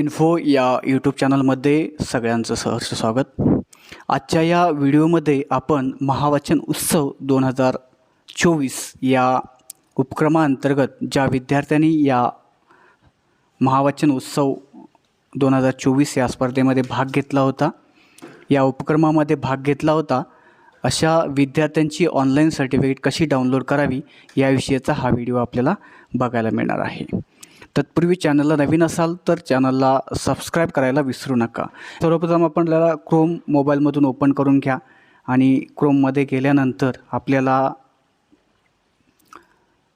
Info या YouTube चॅनलमध्ये सगळ्यांचं सहर्ष स्वागत. आजच्या या व्हिडिओमध्ये आपण महावाचन उत्सव दोन हजार चोवीस या उपक्रमाअंतर्गत ज्या विद्यार्थ्यांनी या महावाचन उत्सव दोन हजार चोवीस या स्पर्धेमध्ये भाग घेतला होता या उपक्रमामध्ये भाग घेतला होता अशा विद्यार्थ्यांची ऑनलाईन सर्टिफिकेट कशी डाउनलोड करावी याविषयीचा हा व्हिडिओ आपल्याला बघायला मिळणार आहे. तत्पूर्वी चॅनलला नवीन असाल तर चॅनलला सबस्क्राईब करायला विसरू नका. सर्वप्रथम आपल्याला क्रोम मोबाईलमधून ओपन करून घ्या आणि क्रोममध्ये गेल्यानंतर आपल्याला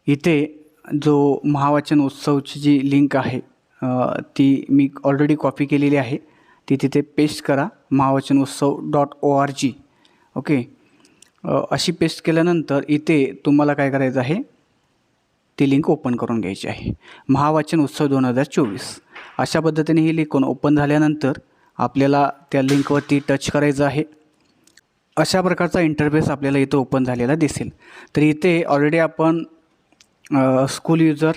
इथे जो महावाचन उत्सवची जी लिंक आहे ती मी ऑलरेडी कॉपी केलेली आहे. ती तिथे पेस्ट करा Mahavachan Utsav dot O R G okay अशी पेस्ट केल्यानंतर इथे तुम्हाला काय करायचं आहे? ती लिंक ओपन करून घ्यायची आहे. महावाचन उत्सव दोन हजार चोवीस. अशा पद्धतीने ही लिंक ओपन झाल्यानंतर आपल्याला त्या लिंकवरती टच करायचं आहे. अशा प्रकारचा इंटरफेस आपल्याला इथं ओपन झालेला दिसेल. तर इथे ऑलरेडी आपण स्कूल युजर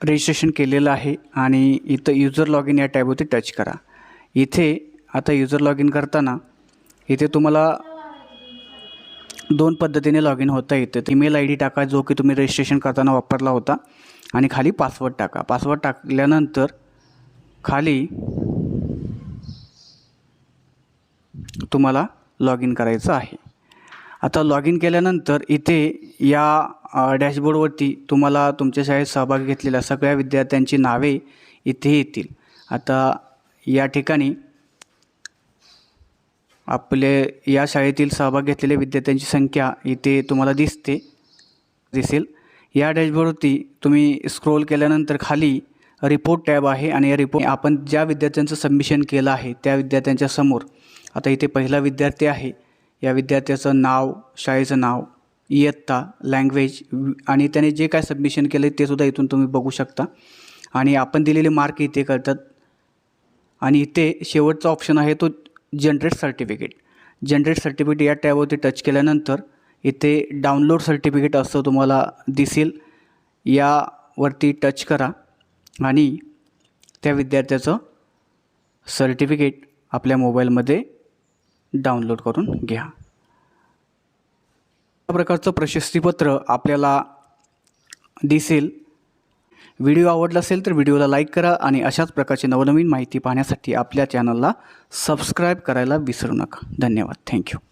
रजिस्ट्रेशन केलेलं आहे आणि इथं युजर लॉग इन या टॅबवरती टच करा. इथे आता युजर लॉग इन करताना इथे तुम्हाला दोन पद्धतीने लॉग इन होता येतं. ईमेल आय डी टाका जो की तुम्ही रजिस्ट्रेशन करताना वापरला होता. आणि खाली पासवर्ड टाका. पासवर्ड टाकल्यानंतर खाली तुम्हाला लॉग इन करायचं आहे. आता लॉग इन केल्यानंतर इथे या डॅशबोर्डवरती तुम्हाला तुमच्या शाळेत सहभाग घेतलेल्या सगळ्या विद्यार्थ्यांची नावे इथे येतील. आता या ठिकाणी आपले या शाळेतील सहभाग घेतलेल्या विद्यार्थ्यांची संख्या इथे तुम्हाला दिसते दिसेल. या डॅशबोर्डवरती तुम्ही स्क्रोल केल्यानंतर खाली रिपोर्ट टॅब आहे आणि या रिपोर्ट आपण ज्या विद्यार्थ्यांचं सबमिशन केलं आहे त्या विद्यार्थ्यांच्या समोर. आता इथे पहिला विद्यार्थी आहे. या विद्यार्थ्याचं नाव शाळेचं नाव इयत्ता लँग्वेज आणि त्याने जे काय सबमिशन केलं आहे ते सुद्धा इथून तुम्ही बघू शकता. आणि आपण दिलेले मार्क इथे करतात आणि इथे शेवटचा ऑप्शन आहे तो जनरेट सर्टिफिकेट जनरेट सर्टिफिकेट या टॅबवरती टच केल्यानंतर इथे डाउनलोड सर्टिफिकेट असं तुम्हाला दिसेल. यावरती टच करा आणि त्या विद्यार्थ्याचं सर्टिफिकेट आपल्या मोबाईलमध्ये डाउनलोड करून घ्या. या प्रकारचं प्रशस्तीपत्र आपल्याला दिसेल. व्हिडिओ आवडला असेल तर व्हिडिओला लाईक करा आणि अशाच प्रकारची नवनवीन माहिती पाहण्यासाठी आपल्या चॅनलला सबस्क्राईब करायला विसरू नका. धन्यवाद. थँक्यू.